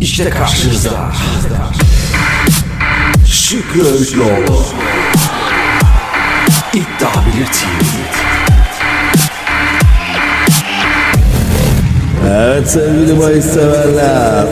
İşte karşınızda. Şükrü Öğütloğlu İddia Bilir TV Evet sevgili bahis severler.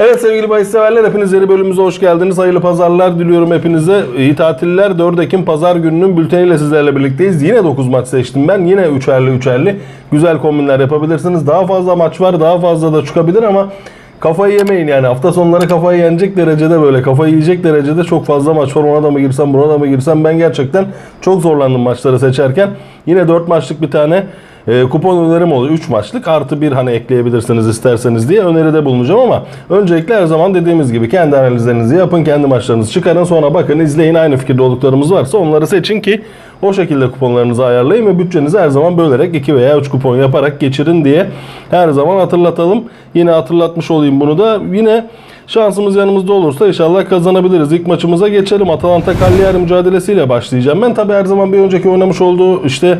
Evet sevgili bahis severler hepiniz yeni bölümümüze hoş geldiniz. Hayırlı pazarlar diliyorum hepinize. İyi tatiller 4 Ekim pazar gününün bülteniyle sizlerle birlikteyiz. Yine 9 maç seçtim ben. Yine 3'erli 3'erli. Güzel kombinler yapabilirsiniz. Daha fazla maç var. Daha fazla da çıkabilir ama kafayı yemeyin yani. Hafta sonları kafayı yenecek derecede böyle kafayı yiyecek derecede çok fazla maç var. Ona da mı girsem buna da mı girsem ben gerçekten çok zorlandım maçları seçerken. Yine 4 maçlık bir tane e, kupon önerim oluyor. 3 maçlık artı bir hani ekleyebilirsiniz isterseniz diye öneride bulunacağım ama öncelikle her zaman dediğimiz gibi kendi analizlerinizi yapın, kendi maçlarınızı çıkarın. Sonra bakın izleyin aynı fikirde olduklarımız varsa onları seçin ki o şekilde kuponlarınızı ayarlayın ve bütçenizi her zaman bölerek 2 veya 3 kupon yaparak geçirin diye her zaman hatırlatalım. Yine hatırlatmış olayım bunu da. Yine Şansımız yanımızda olursa inşallah kazanabiliriz. İlk maçımıza geçelim. Atalanta Cagliari mücadelesiyle başlayacağım. Ben tabi her zaman bir önceki oynamış olduğu işte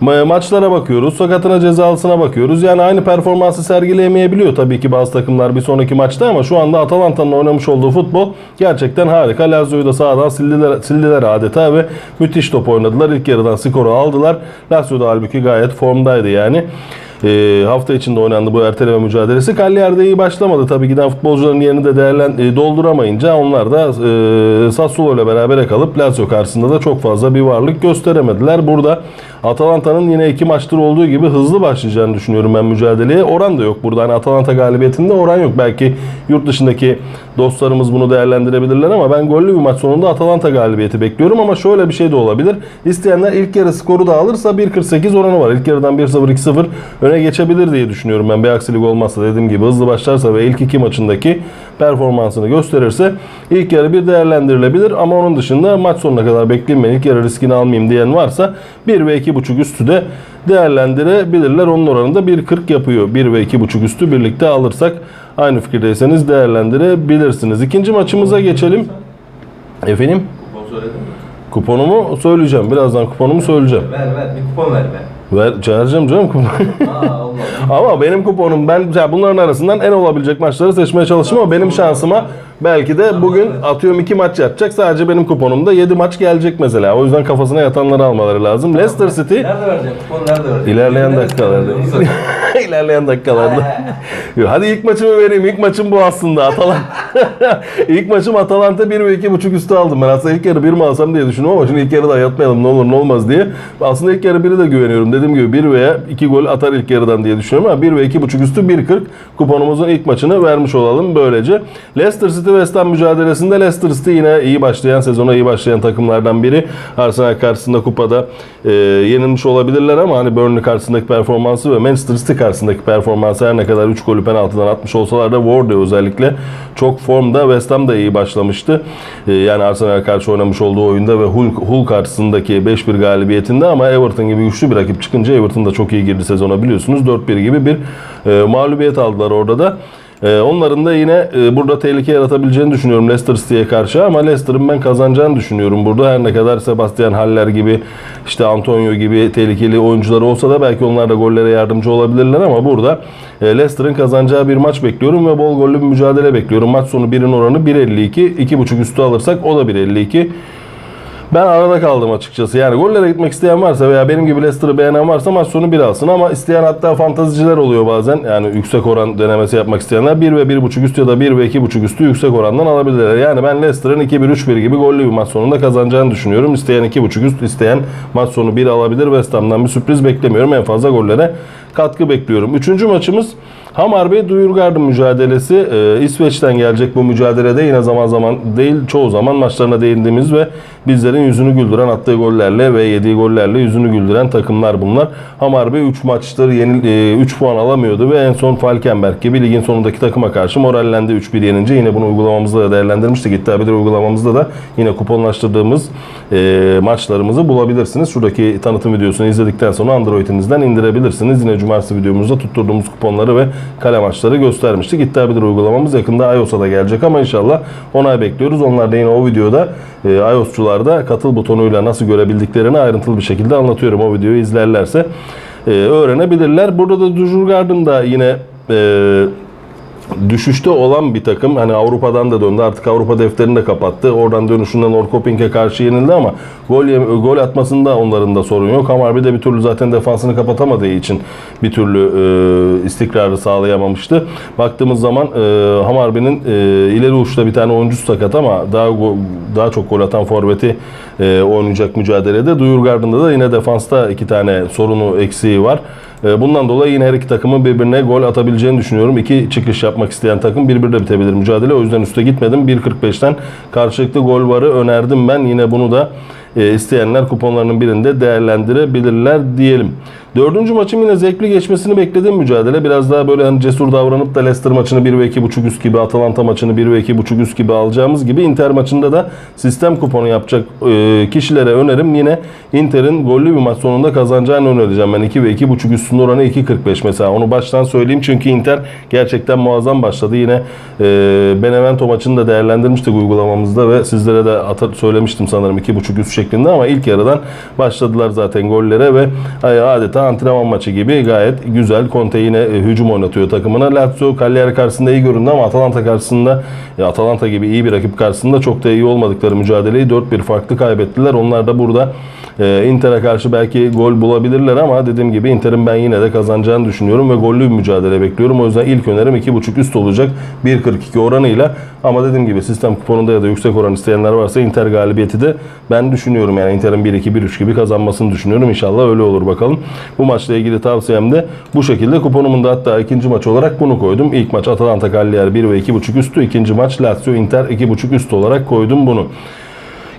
maçlara bakıyoruz. Sakatına cezalısına bakıyoruz. Yani aynı performansı sergileyemeyebiliyor tabii ki bazı takımlar bir sonraki maçta ama şu anda Atalanta'nın oynamış olduğu futbol gerçekten harika. Lazio'yu da sağdan sildiler, sildiler adeta ve müthiş top oynadılar. İlk yarıdan skoru aldılar. Lazio da halbuki gayet formdaydı yani. E, hafta içinde oynandı bu erteleme mücadelesi. Cagliari'de iyi başlamadı. Tabii giden futbolcuların yerini de değerlen e, dolduramayınca onlar da e, Sassuolo ile berabere kalıp Lazio karşısında da çok fazla bir varlık gösteremediler. Burada Atalanta'nın yine iki maçtır olduğu gibi hızlı başlayacağını düşünüyorum ben mücadeleye. Oran da yok burada. Hani Atalanta galibiyetinde oran yok. Belki yurt dışındaki dostlarımız bunu değerlendirebilirler ama ben gollü bir maç sonunda Atalanta galibiyeti bekliyorum ama şöyle bir şey de olabilir. İsteyenler ilk yarı skoru da alırsa 1.48 oranı var. İlk yarıdan 1-0 2-0 öne geçebilir diye düşünüyorum ben. Bir aksilik olmazsa dediğim gibi hızlı başlarsa ve ilk iki maçındaki performansını gösterirse ilk yarı bir değerlendirilebilir ama onun dışında maç sonuna kadar bekleyeyim ben ilk yarı riskini almayayım diyen varsa 1 ve 2.5 üstü de değerlendirebilirler. Onun oranı da 1.40 yapıyor. 1 ve 2.5 üstü birlikte alırsak aynı fikirdeyseniz değerlendirebilirsiniz. İkinci maçımıza geçelim. Efendim? Kupon söyledin mi? Kuponumu söyleyeceğim. Birazdan kuponumu söyleyeceğim. Ver ver bir kupon ver be. Ver, çağıracağım canım kuponu. Ama benim kuponum ben ya bunların arasından en olabilecek maçları seçmeye çalıştım ama benim şansıma belki de bugün atıyorum iki maç yatacak. Sadece benim kuponumda 7 maç gelecek mesela. O yüzden kafasına yatanları almaları lazım. Leicester City Nerede vereceğim? Kupon nerede vereceğim? ilerleyen dakikalarda. ilerleyen dakikalarda. Hadi ilk maçımı vereyim. İlk maçım bu aslında. Atalanta. ilk maçım Atalanta 1 ve 2.5 üstü aldım. Ben aslında ilk yarı 1 mi alsam diye düşündüm ama şimdi ilk yarıda yatmayalım ne olur ne olmaz diye. Aslında ilk yarı 1'i de güveniyorum. Dediğim gibi 1 veya 2 gol atar ilk yarıdan diye düşünüyorum ama 1 ve 2.5 üstü 1.40 kuponumuzun ilk maçını vermiş olalım böylece. Leicester City West Ham mücadelesinde Leicester City yine iyi başlayan sezona iyi başlayan takımlardan biri. Arsenal karşısında kupada e, yenilmiş olabilirler ama hani Burnley karşısındaki performansı ve Manchester City karşısındaki performansı her ne kadar 3 golü penaltıdan atmış olsalar da Ward özellikle çok formda. West Ham da iyi başlamıştı. E, yani Arsenal karşı oynamış olduğu oyunda ve Hull, Hull karşısındaki 5-1 galibiyetinde ama Everton gibi güçlü bir rakip çıkınca Everton da çok iyi girdi sezona biliyorsunuz. 4-1 gibi bir e, mağlubiyet aldılar orada da. Ee, onların da yine e, burada tehlike yaratabileceğini düşünüyorum Leicester City'ye karşı ama Leicester'ın ben kazanacağını düşünüyorum burada. Her ne kadar Sebastian Haller gibi işte Antonio gibi tehlikeli oyuncular olsa da belki onlar da gollere yardımcı olabilirler ama burada e, Leicester'ın kazanacağı bir maç bekliyorum ve bol gollü bir mücadele bekliyorum. Maç sonu 1'in oranı 1.52. 2.5 üstü alırsak o da 1.52. Ben arada kaldım açıkçası. Yani gollere gitmek isteyen varsa veya benim gibi Leicester'ı beğenen varsa maç sonu 1 alsın ama isteyen hatta fantaziciler oluyor bazen. Yani yüksek oran denemesi yapmak isteyenler 1 ve 1.5 üst ya da 1 ve 2.5 üstü yüksek orandan alabilirler. Yani ben Leicester'ın 2-1-3-1 gibi gollü bir maç sonunda kazanacağını düşünüyorum. İsteyen 2.5 üst, isteyen maç sonu 1 alabilir. West Ham'dan bir sürpriz beklemiyorum. En fazla gollere katkı bekliyorum. Üçüncü maçımız Hammarby Duyurgarden mücadelesi. Ee, İsveç'ten gelecek bu mücadelede yine zaman zaman değil çoğu zaman maçlarına değindiğimiz ve bizlerin yüzünü güldüren attığı gollerle ve yediği gollerle yüzünü güldüren takımlar bunlar. Hammarby 3 maçtır yeni 3 puan alamıyordu ve en son Falkenberg gibi ligin sonundaki takıma karşı morallendi 3-1 yenince. Yine bunu uygulamamızda da değerlendirmiştik. İddia bir uygulamamızda da yine kuponlaştırdığımız e, maçlarımızı bulabilirsiniz. Şuradaki tanıtım videosunu izledikten sonra Android'inizden indirebilirsiniz. Yine cumartesi videomuzda tutturduğumuz kuponları ve kale maçları göstermiştik. İddia bir uygulamamız yakında iOS'a da gelecek ama inşallah onay bekliyoruz. Onlar da yine o videoda e, iOS'cularda katıl butonuyla nasıl görebildiklerini ayrıntılı bir şekilde anlatıyorum. O videoyu izlerlerse e, öğrenebilirler. Burada da Dujurgard'ın da yine e, düşüşte olan bir takım. Hani Avrupa'dan da döndü. Artık Avrupa defterini de kapattı. Oradan dönüşünden Norrköping'e karşı yenildi ama gol gol atmasında onların da sorun yok. Hammarby de bir türlü zaten defansını kapatamadığı için bir türlü e, istikrarı sağlayamamıştı. Baktığımız zaman e, Hammarby'nin e, ileri uçta bir tane oyuncusu sakat ama daha daha çok gol atan forveti e, oynayacak mücadelede. Duyurgard'ında da yine defansta iki tane sorunu eksiği var. E, Bundan dolayı yine her iki takımın birbirine gol atabileceğini düşünüyorum. İki çıkış yapmak isteyen takım birbiriyle bitebilir mücadele. O yüzden üste gitmedim. 1.45'ten karşılıklı gol varı önerdim ben. Yine bunu da e, isteyenler kuponlarının birinde değerlendirebilirler diyelim. Dördüncü maçım yine zevkli geçmesini beklediğim mücadele. Biraz daha böyle hani cesur davranıp da Leicester maçını 1 ve 2.5 üst gibi, Atalanta maçını 1 ve 2.5 üst gibi alacağımız gibi Inter maçında da sistem kuponu yapacak e, kişilere önerim yine Inter'in gollü bir maç sonunda kazanacağını önereceğim. Ben 2 ve 2.5 üstünde oranı 2.45 mesela. Onu baştan söyleyeyim çünkü Inter gerçekten muazzam başladı. Yine e, Benevento maçını da değerlendirmiştik uygulamamızda ve sizlere de ata- söylemiştim sanırım 2.5 üst şeklinde ama ilk yarıdan başladılar zaten gollere ve adeta antrenman maçı gibi gayet güzel. Conte yine e, hücum oynatıyor takımına. Lazio Cagliari karşısında iyi göründü ama Atalanta karşısında Atalanta gibi iyi bir rakip karşısında çok da iyi olmadıkları mücadeleyi 4-1 farklı kaybettiler. Onlar da burada e, Inter'e karşı belki gol bulabilirler ama dediğim gibi Inter'in ben yine de kazanacağını düşünüyorum ve gollü bir mücadele bekliyorum. O yüzden ilk önerim 2.5 üst olacak 1.42 oranıyla ama dediğim gibi sistem kuponunda ya da yüksek oran isteyenler varsa Inter galibiyeti de ben düşünüyorum yani Inter'in 1-2 1-3 gibi kazanmasını düşünüyorum. İnşallah öyle olur bakalım. Bu maçla ilgili tavsiyem de bu şekilde. Kuponumun da hatta ikinci maç olarak bunu koydum. İlk maç Atalanta Cagliari 1 ve 2.5 üstü. ikinci maç Lazio Inter 2.5 üst olarak koydum bunu.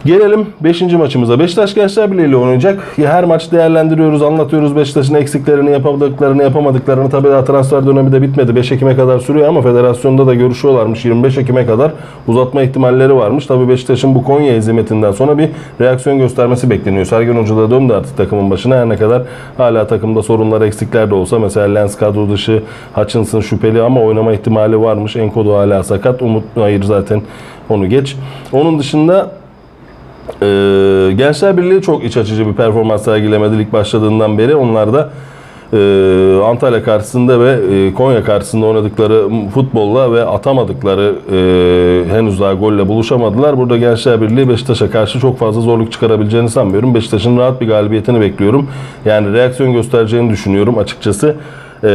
Gelelim 5. maçımıza. Beşiktaş Gençler Birliği ile oynayacak. Ya Her maç değerlendiriyoruz, anlatıyoruz Beşiktaş'ın eksiklerini, yapamadıklarını, yapamadıklarını. Tabii daha transfer dönemi de bitmedi. 5 Ekim'e kadar sürüyor ama federasyonda da görüşüyorlarmış. 25 Ekim'e kadar uzatma ihtimalleri varmış. Tabii Beşiktaş'ın bu Konya hizmetinden sonra bir reaksiyon göstermesi bekleniyor. Sergen Hoca da döndü artık takımın başına. Her ne kadar hala takımda sorunlar, eksikler de olsa mesela Lens kadro dışı, Hutchinson şüpheli ama oynama ihtimali varmış. Enkodu hala sakat. Umut hayır zaten onu geç. Onun dışında ee, Gençler Birliği çok iç açıcı bir performans sergilemedi lig başladığından beri. Onlar da e, Antalya karşısında ve e, Konya karşısında oynadıkları futbolla ve atamadıkları e, henüz daha golle buluşamadılar. Burada Gençler Birliği Beşiktaş'a karşı çok fazla zorluk çıkarabileceğini sanmıyorum. Beşiktaş'ın rahat bir galibiyetini bekliyorum. Yani reaksiyon göstereceğini düşünüyorum açıkçası. Ee,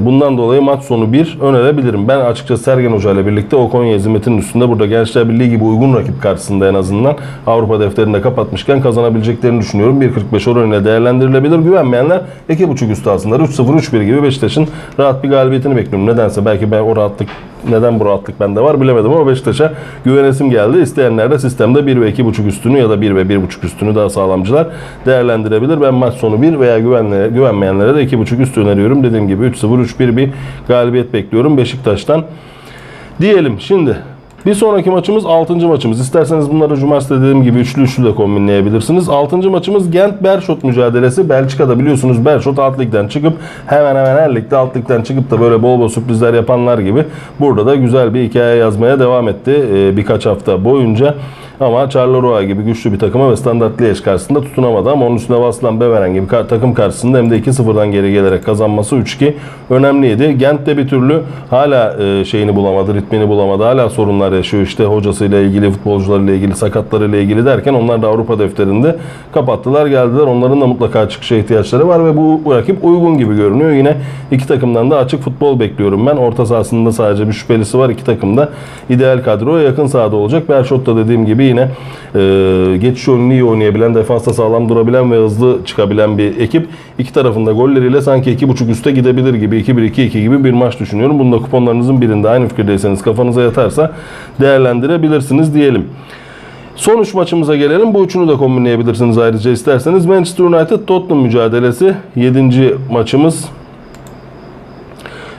bundan dolayı maç sonu 1 önerebilirim. Ben açıkçası Sergen Hoca ile birlikte o Konya hizmetinin üstünde burada Gençler Birliği gibi uygun rakip karşısında en azından Avrupa defterini de kapatmışken kazanabileceklerini düşünüyorum. 1.45 oranıyla değerlendirilebilir. Güvenmeyenler 2.5 üstü alsınlar. 3-0 3-1 gibi Beşiktaş'ın rahat bir galibiyetini bekliyorum. Nedense belki ben o rahatlık neden bu rahatlık bende var bilemedim ama Beşiktaş'a güvenesim geldi. İsteyenler de sistemde 1 ve 2.5 üstünü ya da 1 ve 1.5 üstünü daha sağlamcılar değerlendirebilir. Ben maç sonu 1 veya güvenle, güvenmeyenlere de 2.5 üstü öneriyorum. Dediğim gibi 3-0 3-1 bir galibiyet bekliyorum Beşiktaş'tan. Diyelim şimdi bir sonraki maçımız 6. maçımız. İsterseniz bunları cumartesi dediğim gibi üçlü üçlü de kombinleyebilirsiniz. 6. maçımız Gent Bershot mücadelesi. Belçika'da biliyorsunuz Bershot alt ligden çıkıp hemen hemen her ligde alt ligden çıkıp da böyle bol bol sürprizler yapanlar gibi burada da güzel bir hikaye yazmaya devam etti ee, birkaç hafta boyunca. Ama Charleroi gibi güçlü bir takıma ve Standard Liège karşısında tutunamadı ama onun üstüne basılan Beveren gibi takım karşısında hem de 2-0'dan geri gelerek kazanması 3-2 önemliydi. Gent de bir türlü hala e, şeyini bulamadı, ritmini bulamadı. Hala sorunlar yaşıyor işte hocasıyla ilgili, futbolcularıyla ilgili, sakatlarıyla ilgili derken onlar da Avrupa defterinde kapattılar geldiler. Onların da mutlaka çıkışa ihtiyaçları var ve bu rakip uygun gibi görünüyor. Yine iki takımdan da açık futbol bekliyorum ben. Orta sahasında sadece bir şüphelisi var. İki takım da ideal kadroya yakın sahada olacak. Berşot da dediğim gibi yine e, geçiş oyununu iyi oynayabilen, defansta sağlam durabilen ve hızlı çıkabilen bir ekip. İki tarafında golleriyle sanki 2.5 üste gidebilir gibi 2-1-2-2 gibi bir maç düşünüyorum. Bunu da kuponlarınızın birinde aynı fikirdeyseniz kafanıza yatarsa değerlendirebilirsiniz diyelim. Son üç maçımıza gelelim. Bu üçünü de kombinleyebilirsiniz ayrıca isterseniz. Manchester United Tottenham mücadelesi 7. maçımız.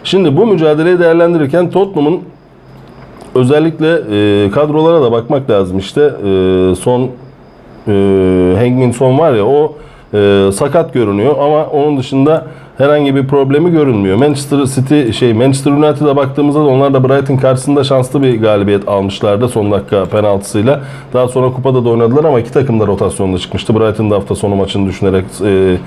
Şimdi bu mücadeleyi değerlendirirken Tottenham'ın özellikle e, kadrolara da bakmak lazım. İşte e, son e, Heung-min Son var ya o e, sakat görünüyor ama onun dışında herhangi bir problemi görünmüyor. Manchester City şey Manchester United'a baktığımızda da onlar da Brighton karşısında şanslı bir galibiyet almışlardı son dakika penaltısıyla. Daha sonra kupada da oynadılar ama iki takım da rotasyonda çıkmıştı. Brighton da hafta sonu maçını düşünerek e,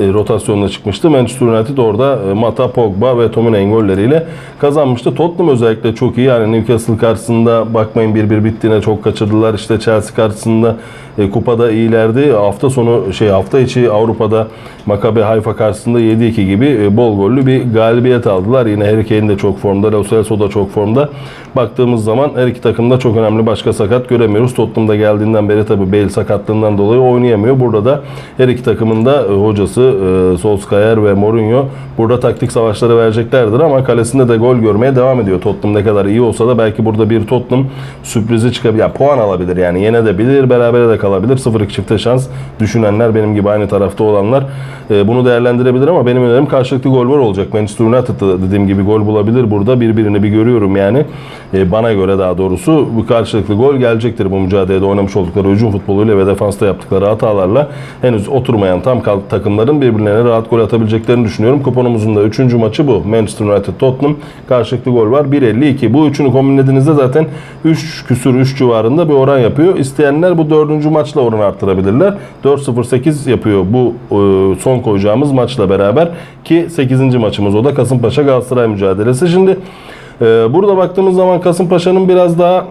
e, rotasyonuna çıkmıştı. Manchester United orada e, Mata, Pogba ve Tominay'ın golleriyle kazanmıştı. Tottenham özellikle çok iyi. Yani Newcastle karşısında bakmayın 1-1 bittiğine çok kaçırdılar. İşte Chelsea karşısında e, kupada iyilerdi. Hafta sonu şey hafta içi Avrupa'da Maccabi Haifa karşısında 7-2 gibi e, bol gollü bir galibiyet aldılar. Yine Harry Kane de çok formda, Lo Celso da çok formda. Baktığımız zaman her iki takımda çok önemli başka sakat göremiyoruz. Tottenham'da geldiğinden beri tabii Bale sakatlığından dolayı oynayamıyor. Burada da her iki takımın da e, hocası e, Solskjaer ve Mourinho burada taktik savaşları vereceklerdir ama kalesinde de gol görmeye devam ediyor. Tottenham ne kadar iyi olsa da belki burada bir Tottenham sürprizi çıkabilir. Yani puan alabilir yani yenebilir, berabere de kalabilir. 0-2 çifte şans düşünenler benim gibi aynı tarafta olanlar e, bunu değerlendirebilir ama benim önerim karşılıklı gol var olacak. Manchester United'da dediğim gibi gol bulabilir burada. Birbirini bir görüyorum yani. E, bana göre daha doğrusu bu karşılıklı gol gelecektir bu mücadelede oynamış oldukları hücum futboluyla ve defansta yaptıkları hatalarla henüz oturmayan tam kalk takımların birbirlerine rahat gol atabileceklerini düşünüyorum. Kuponumuzun da 3. maçı bu. Manchester United Tottenham karşılıklı gol var. 1.52. Bu üçünü kombinlediğinizde zaten 3 küsür 3 civarında bir oran yapıyor. İsteyenler bu dördüncü maçla oran arttırabilirler. 4.08 yapıyor bu e, son koyacağımız maçla beraber ki 8. maçımız o da Kasımpaşa Galatasaray mücadelesi. Şimdi e, burada baktığımız zaman Kasımpaşa'nın biraz daha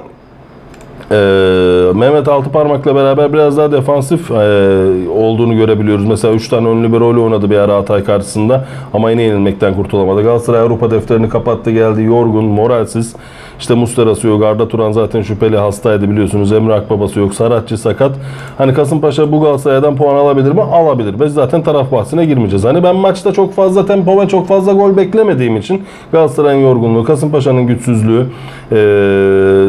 ee, Mehmet Altıparmak'la beraber biraz daha defansif e, olduğunu görebiliyoruz. Mesela 3 tane ön libero oynadı bir ara Hatay karşısında ama yine yenilmekten kurtulamadı. Galatasaray Avrupa defterini kapattı geldi yorgun, moralsiz. İşte Mustera'sı yok, Arda Turan zaten şüpheli hastaydı biliyorsunuz. Emre Akbabası yok, Saratçı sakat. Hani Kasımpaşa bu Galatasaray'dan puan alabilir mi? Alabilir. Biz zaten taraf bahsine girmeyeceğiz. Hani ben maçta çok fazla tempo ve çok fazla gol beklemediğim için Galatasaray'ın yorgunluğu, Kasımpaşa'nın güçsüzlüğü e,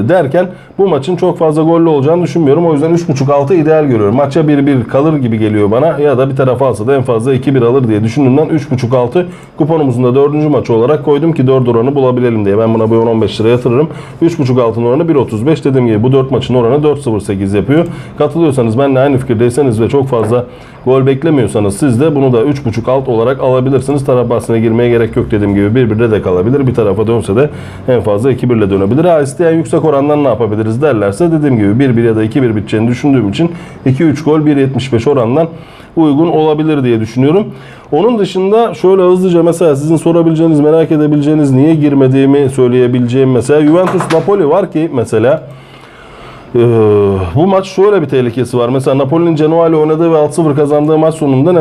derken bu maçın çok fazla gollü olacağını düşünmüyorum. O yüzden 3.5-6 ideal görüyorum. Maça 1-1 kalır gibi geliyor bana ya da bir taraf alsa da en fazla 2-1 alır diye düşündüğümden 3.5-6 kuponumuzun da 4. maçı olarak koydum ki 4 oranı bulabilelim diye. Ben buna bir 10-15 lira yatırırım. 3.5-6'ın oranı 1.35 dediğim gibi bu 4 maçın oranı 4.08 yapıyor. Katılıyorsanız benimle aynı fikirdeyseniz ve çok fazla gol beklemiyorsanız siz de bunu da 3.5 alt olarak alabilirsiniz. Taraf bahsine girmeye gerek yok dediğim gibi 1-1'de de kalabilir. Bir tarafa dönse de en fazla 2-1 ile dönebilir. Ha isteyen yüksek orandan ne yapabiliriz derlerse dediğim gibi 1-1 ya da 2-1 biteceğini düşündüğüm için 2-3 gol 1.75 orandan uygun olabilir diye düşünüyorum. Onun dışında şöyle hızlıca mesela sizin sorabileceğiniz, merak edebileceğiniz niye girmediğimi söyleyebileceğim mesela Juventus Napoli var ki mesela ee, bu maç şöyle bir tehlikesi var. Mesela Napoli'nin Genoa ile oynadığı ve 6-0 kazandığı maç sonunda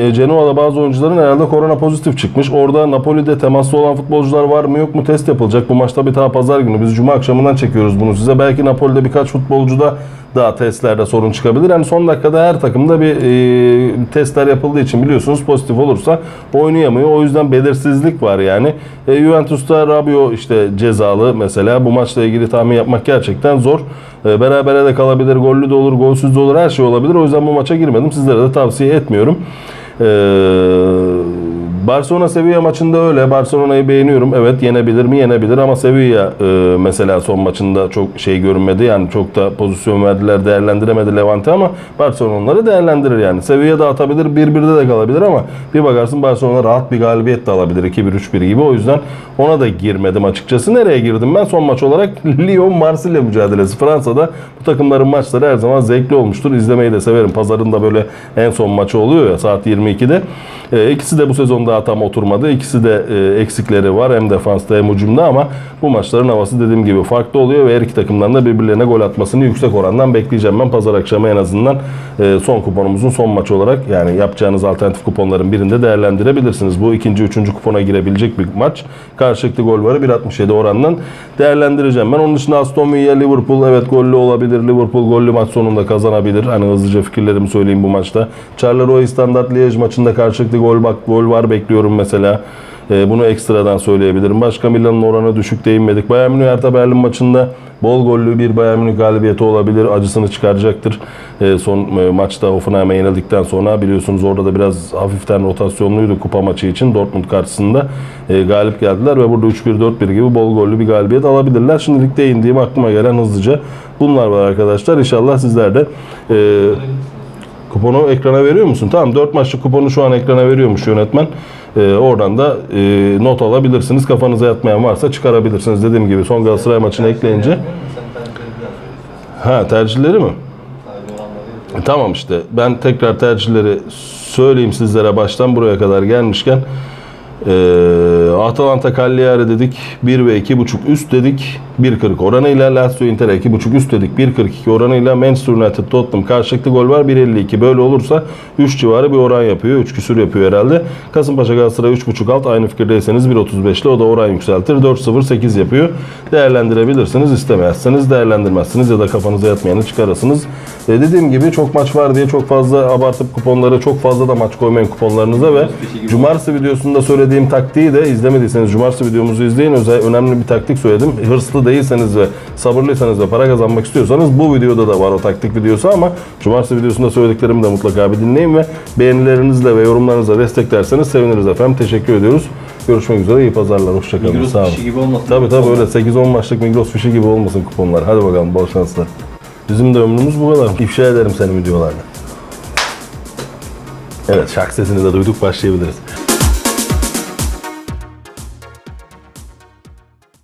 e, Genoa'da bazı oyuncuların herhalde korona pozitif çıkmış. Orada Napoli'de temaslı olan futbolcular var mı yok mu test yapılacak. Bu maçta bir daha pazar günü. Biz cuma akşamından çekiyoruz bunu size. Belki Napoli'de birkaç futbolcuda daha testlerde sorun çıkabilir. Yani son dakikada her takımda bir e, testler yapıldığı için biliyorsunuz pozitif olursa oynayamıyor. O yüzden belirsizlik var yani. E, Juventus'ta Rabiot işte cezalı mesela. Bu maçla ilgili tahmin yapmak gerçekten zor. E, berabere de kalabilir, gollü de olur, golsüz de olur, her şey olabilir. O yüzden bu maça girmedim. Sizlere de tavsiye etmiyorum. E, Barcelona Sevilla maçında öyle. Barcelona'yı beğeniyorum. Evet yenebilir mi? Yenebilir ama Sevilla e, mesela son maçında çok şey görünmedi. Yani çok da pozisyon verdiler, değerlendiremedi Levante ama Barcelona onları değerlendirir yani. Sevilla da atabilir, 1-1'de de kalabilir ama bir bakarsın Barcelona rahat bir galibiyet de alabilir. 2-1, 3-1 gibi. O yüzden ona da girmedim açıkçası. Nereye girdim ben? Son maç olarak Lyon-Marsilya mücadelesi. Fransa'da bu takımların maçları her zaman zevkli olmuştur. İzlemeyi de severim. Pazarın da böyle en son maçı oluyor ya saat 22'de. E, ikisi de bu sezon daha tam oturmadı. İkisi de e, eksikleri var hem defansta hem hücumda ama bu maçların havası dediğim gibi farklı oluyor ve her iki takımdan da birbirlerine gol atmasını yüksek orandan bekleyeceğim ben pazar akşamı en azından e, son kuponumuzun son maçı olarak yani yapacağınız alternatif kuponların birinde değerlendirebilirsiniz. Bu ikinci, üçüncü kupona girebilecek bir maç. Karşılıklı gol varı 1.67 orandan değerlendireceğim. Ben onun dışında Aston Villa, Liverpool evet gollü olabilir. Liverpool gollü maç sonunda kazanabilir. Hani hızlıca fikirlerimi söyleyeyim bu maçta. Charleroi Standard Liège maçında karşılıklı gol bak gol var bekliyorum mesela. Ee, bunu ekstradan söyleyebilirim. Başka Milan'ın oranı düşük değinmedik. Bayern Münih Hertha Berlin maçında bol gollü bir Bayern Münih galibiyeti olabilir. Acısını çıkaracaktır. Ee, son e, maçta Hoffenheim'e yenildikten sonra biliyorsunuz orada da biraz hafiften rotasyonluydu kupa maçı için Dortmund karşısında. e, galip geldiler ve burada 3-1-4-1 gibi bol gollü bir galibiyet alabilirler. Şimdilik değindiğim aklıma gelen hızlıca bunlar var arkadaşlar. İnşallah sizler de e, Kuponu ekrana veriyor musun? Tamam 4 maçlık kuponu şu an ekrana veriyormuş yönetmen. Ee, oradan da e, not alabilirsiniz. Kafanıza yatmayan varsa çıkarabilirsiniz. Dediğim gibi son Galatasaray maçını ekleyince. Ha tercihleri mi? E, Tamam işte ben tekrar tercihleri söyleyeyim sizlere baştan buraya kadar gelmişken. Ee, Atalanta Cagliari dedik 1 ve 2.5 üst dedik 1.40 oranıyla Lazio Inter'e 2.5 üst dedik. 1.42 oranıyla Manchester United Tottenham karşılıklı gol var. 1.52 böyle olursa 3 civarı bir oran yapıyor. 3 küsür yapıyor herhalde. Kasımpaşa Galatasaray 3.5 alt. Aynı fikirdeyseniz 1.35 ile o da oran yükseltir. 4.08 yapıyor. Değerlendirebilirsiniz. İstemezseniz değerlendirmezsiniz ya da kafanıza yatmayanı çıkarırsınız. E, dediğim gibi çok maç var diye çok fazla abartıp kuponları çok fazla da maç koymayın kuponlarınıza ve Cumartesi videosunda söylediğim taktiği de izlemediyseniz Cumartesi videomuzu izleyin. Özel önemli bir taktik söyledim. Hırslı değilseniz ve sabırlıysanız ve para kazanmak istiyorsanız bu videoda da var o taktik videosu ama Cumartesi videosunda söylediklerimi de mutlaka bir dinleyin ve beğenilerinizle ve yorumlarınızla desteklerseniz seviniriz efendim. Teşekkür ediyoruz. Görüşmek üzere. iyi pazarlar. Hoşçakalın. Migros Sağ olun. fişi gibi olmasın. Tabii tabii öyle 8-10 maçlık Migros fişi gibi olmasın kuponlar. Hadi bakalım bol şanslar. Bizim de ömrümüz bu kadar. İfşa ederim seni videolarda. Evet şarkı sesini de duyduk başlayabiliriz.